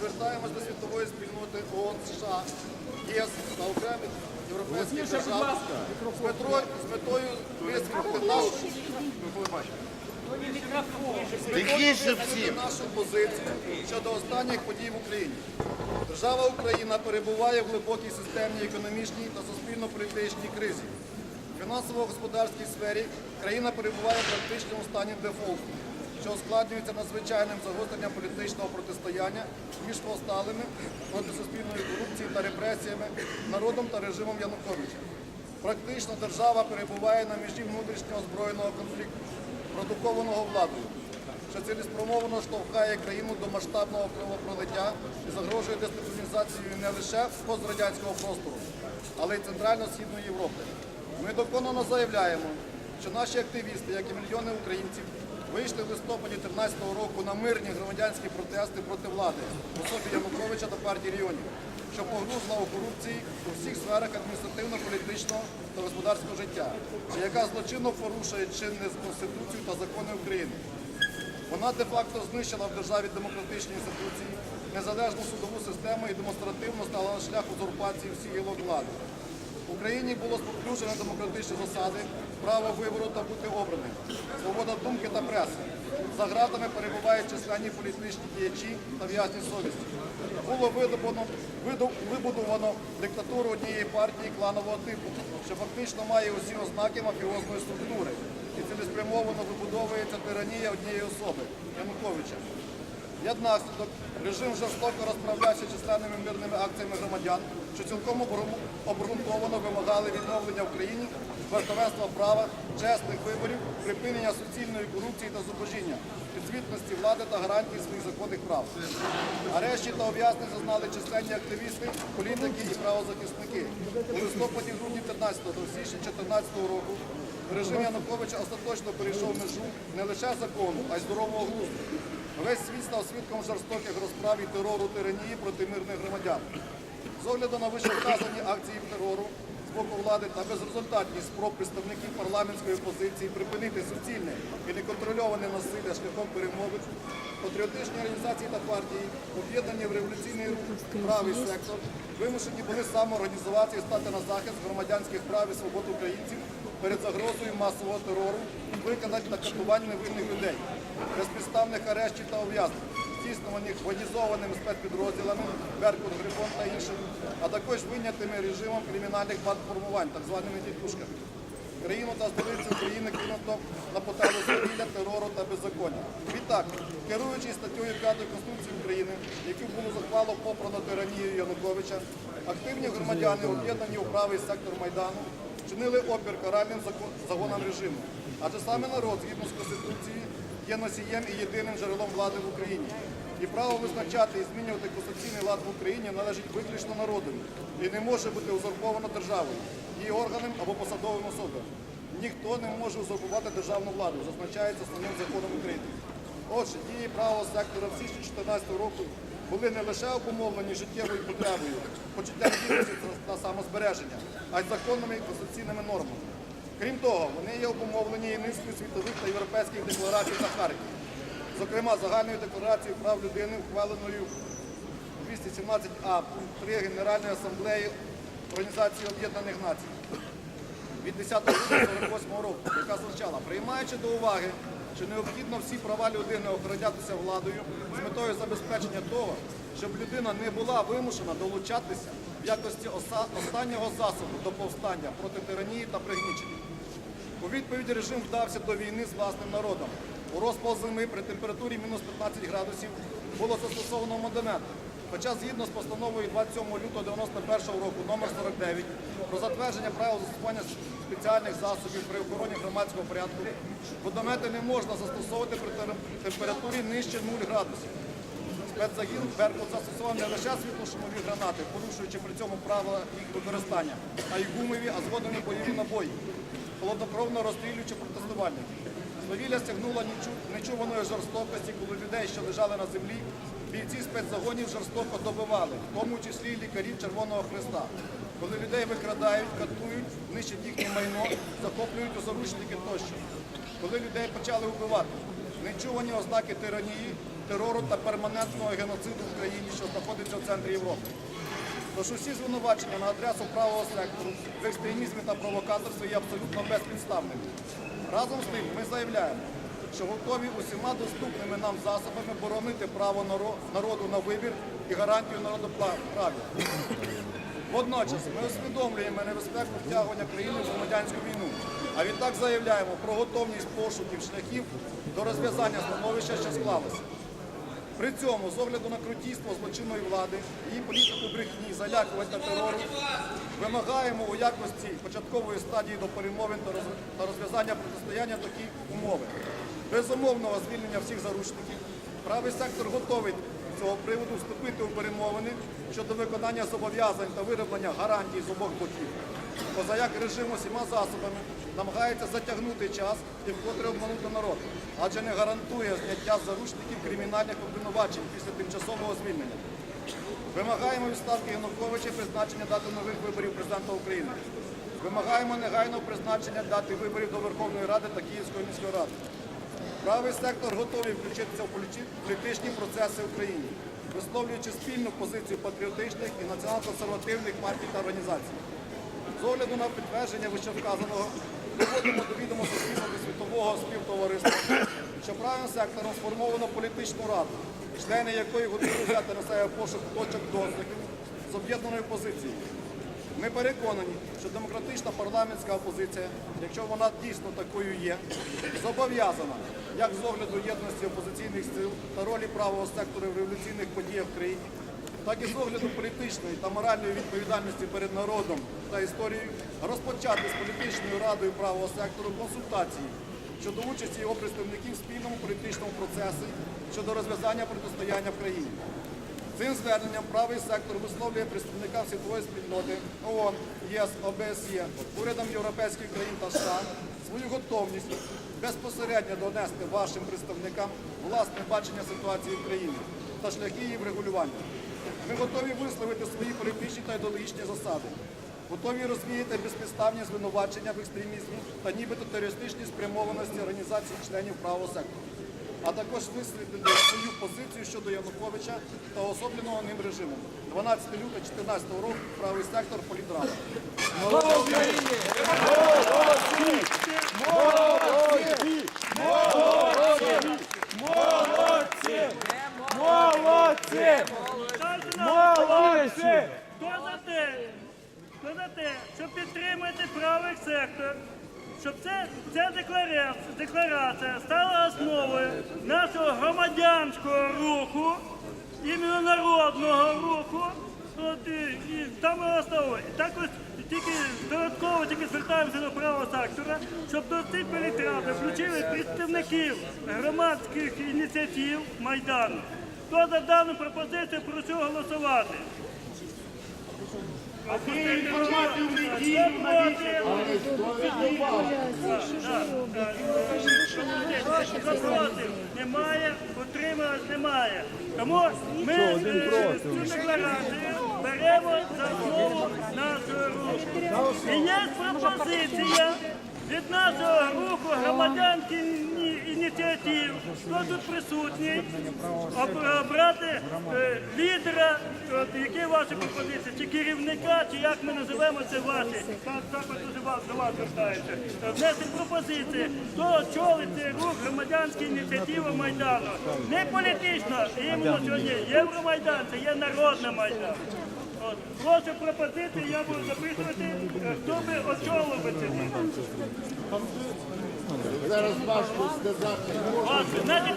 Звертаємось до світової спільноти ООН, США, ЄС та окремих європейських держав з метрою, з метою висвітлити нашу нашу позицію щодо останніх подій в Україні. Держава Україна перебуває в глибокій системній економічній та суспільно-політичній кризі. В фінансово-господарській сфері країна перебуває в практичному стані дефолту, що ускладнюється надзвичайним загостренням політичного протистояння між повсталими проти суспільної корупції та репресіями, народом та режимом Януковича. Практично держава перебуває на межі внутрішнього збройного конфлікту, продукованого владою, що цілеспромовно штовхає країну до масштабного кровопролиття і загрожує дестабілізацією не лише пострадянського простору, але й Центрально-Східної Європи. Ми доконано заявляємо, що наші активісти, як і мільйони українців, вийшли в листопаді 2013 року на мирні громадянські протести проти влади в особі Януковича та партії регіонів, що погрузла у корупції у всіх сферах адміністративно-політичного та господарського життя, яка злочинно порушує чинне Конституцію та закони України. Вона де-факто знищила в державі демократичні інституції, незалежну судову систему і демонстративно стала на шлях узурпації всіх гілок влади. В Україні було споплюжено демократичні засади, право вибору та бути обраним, думки та преси. За ґратами перебувають численні політичні діячі та в'язні совісті. Було вибудовано диктатуру однієї партії кланового типу, що фактично має усі ознаки мафіозної структури і цілеспрямовано вибудовується тиранія однієї особи Януковича. Як наслідок, режим жорстоко розправлявся численними мирними акціями громадян, що цілком обґрунтовано вимагали відновлення в країні верховенства права, чесних виборів, припинення суцільної корупції та зубожіння, підзвітності влади та гарантії своїх законних прав. Арешті та ув'язнень зазнали численні активісти, політики і правозахисники. У листопаді грудні 15 та в січні 2014 року режим Януковича остаточно перейшов межу не лише закону, а й здорового глузду. Весь світ став свідком жорстоких розправ і терору тиранії проти мирних громадян. З огляду на вищевказані акції терору боку влади та безрезультатні спроб представників парламентської опозиції припинити суцільне і неконтрольоване насилля шляхом перемови, патріотичні організації та партії, об'єднані в революційний рух правий сектор, вимушені були самоорганізуватися і стати на захист громадянських прав і свобод українців перед загрозою масового терору, виконань та катувань невинних людей, безпідставних арештів та ув'язнень здійснюваних воєнізованими спецпідрозділами, Беркут, Грифон та іншими, а також винятими режимом кримінальних бандформувань, так званими тітушками. Країну та столицю України кинуто на поталу свавілля, терору та беззаконня. Відтак, керуючись статтею 5 Конституції України, яку було захвало попрано тиранію Януковича, активні громадяни, об'єднані у правий сектор Майдану, чинили опір каральним загонам режиму. Адже саме народ, згідно з Конституцією, є носієм і єдиним джерелом влади в Україні. І право визначати і змінювати конституційний лад в Україні належить виключно народові і не може бути узурповано державою, її органам або посадовим особам. Ніхто не може узурпувати державну владу, зазначається основним законом України. Отже, дії правого сектора в січні 2014 року були не лише обумовлені життєвою потребою, почуттям гідності та самозбереження, а й законними і конституційними нормами. Крім того, вони є обумовлені низкою світових та європейських декларацій та хартій. Зокрема, загальною декларацією прав людини, ухваленою 217А пункт 3 Генеральної асамблеї Організації Об'єднаних Націй від 10 грудня 1948 року, яка звучала, приймаючи до уваги, що необхідно всі права людини охоронятися владою з метою забезпечення того, щоб людина не була вимушена долучатися в якості останнього засобу до повстання проти тиранії та пригнічення. У відповіді режим вдався до війни з власним народом. У розпал зими при температурі мінус 15 градусів було застосовано модемет. Хоча згідно з постановою 27 лютого 91 року номер 49 про затвердження правил застосування спеціальних засобів при охороні громадського порядку, водомети не можна застосовувати при температурі нижче 0 градусів. Спецзагін Беркут застосував не лише світлошумові гранати, порушуючи при цьому правила їх використання, а й гумові, а згодом і бойові набої, холоднокровно розстрілюючи протестувальників. Свавілля стягнуло нечу- нечуваної жорстокості, коли людей, що лежали на землі, бійці спецзагонів жорстоко добивали, в тому числі й лікарів Червоного Христа. Коли людей викрадають, катують, нищать їхнє майно, захоплюють у заручники тощо. Коли людей почали вбивати, нечувані ознаки тиранії, терору та перманентного геноциду в країні, що знаходиться в центрі Європи. Тож усі звинувачення на адресу правого сектору в екстремізмі та провокаторстві є абсолютно безпідставними. Разом з тим ми заявляємо, що готові усіма доступними нам засобами боронити право народу на вибір і гарантію народоправі. Водночас ми усвідомлюємо небезпеку втягування країни в громадянську війну, а відтак заявляємо про готовність пошуків шляхів до розв'язання становища, що склалося. При цьому, з огляду на крутійство злочинної влади, її політику брехні, залякувань та терору, вимагаємо у якості початкової стадії до перемовин та розв'язання протистояння такі умови. Безумовного звільнення всіх заручників. Правий сектор готовий з цього приводу вступити у перемовини щодо виконання зобов'язань та вироблення гарантій з обох боків. Позаяк режим усіма засобами намагається затягнути час і вкотре обманути народ, адже не гарантує зняття заручників кримінальних обвинувачень після тимчасового звільнення. Вимагаємо відставки Януковича призначення дати нових виборів президента України. Вимагаємо негайного призначення дати виборів до Верховної Ради та Київської міської ради. Правий сектор готовий включитися в політичні процеси в Україні, висловлюючи спільну позицію патріотичних і націонал-консервативних партій та організацій. З огляду на підтвердження вищевказаного доводимо до відома суспільного світового співтовариства, що правим сектором сформовано політичну раду, члени якої готові взяти на себе пошук точок дозволів з об'єднаною позицією. Ми переконані, що демократична парламентська опозиція, якщо вона дійсно такою є, зобов'язана як з огляду єдності опозиційних сил та ролі правого сектору в революційних подіях в країні, так і з огляду політичної та моральної відповідальності перед народом та історією розпочати з політичною радою правого сектору консультації щодо участі його представників в спільному політичному процесі щодо розв'язання протистояння в країні. Цим зверненням правий сектор висловлює представникам світової спільноти ООН, ЄС, ОБСЄ, урядам європейських країн та США свою готовність безпосередньо донести вашим представникам власне бачення ситуації в країні та шляхи її врегулювання. Ми готові висловити свої політичні та ідеологічні засади, готові розвіяти безпідставні звинувачення в екстремізмі та нібито терористичній спрямованості організацій членів правого сектору а також висловити свою позицію щодо Януковича та особленого ним режиму. 12 лютого 2014 року правий сектор політради. Молодці! Молодці! Хто за те, хто за те, щоб підтримати правий сектор, щоб це, ця декларація, декларація стала основою нашого громадянського руху, іменно народного руху, от, і, і там основою. І також тільки додатково тільки звертаємося до правого сектора, щоб до цих перетрати включили представників громадських ініціатив Майдану. Хто за дану пропозицію, прошу голосувати. Інформацію Запросив немає, отрималось немає. Тому ми е, цю декларацію беремо за основу нашої руху. І є пропозиція від нашого руху громадянських іні- ініціатив, хто тут присутній, обрати е, лідера, які ваші пропозиції, чи керівника, чи як ми називаємо це ваші. Так, так дуже вас до вас звертається. Внести пропозиції, хто очолить цей рух громадянської ініціативи Майдану. Не політично, іменно сьогодні Євромайдан, це є народний майдан. От, прошу пропозиції, я буду записувати, е, хто би очолив би це. Зараз важко сказати. Значить,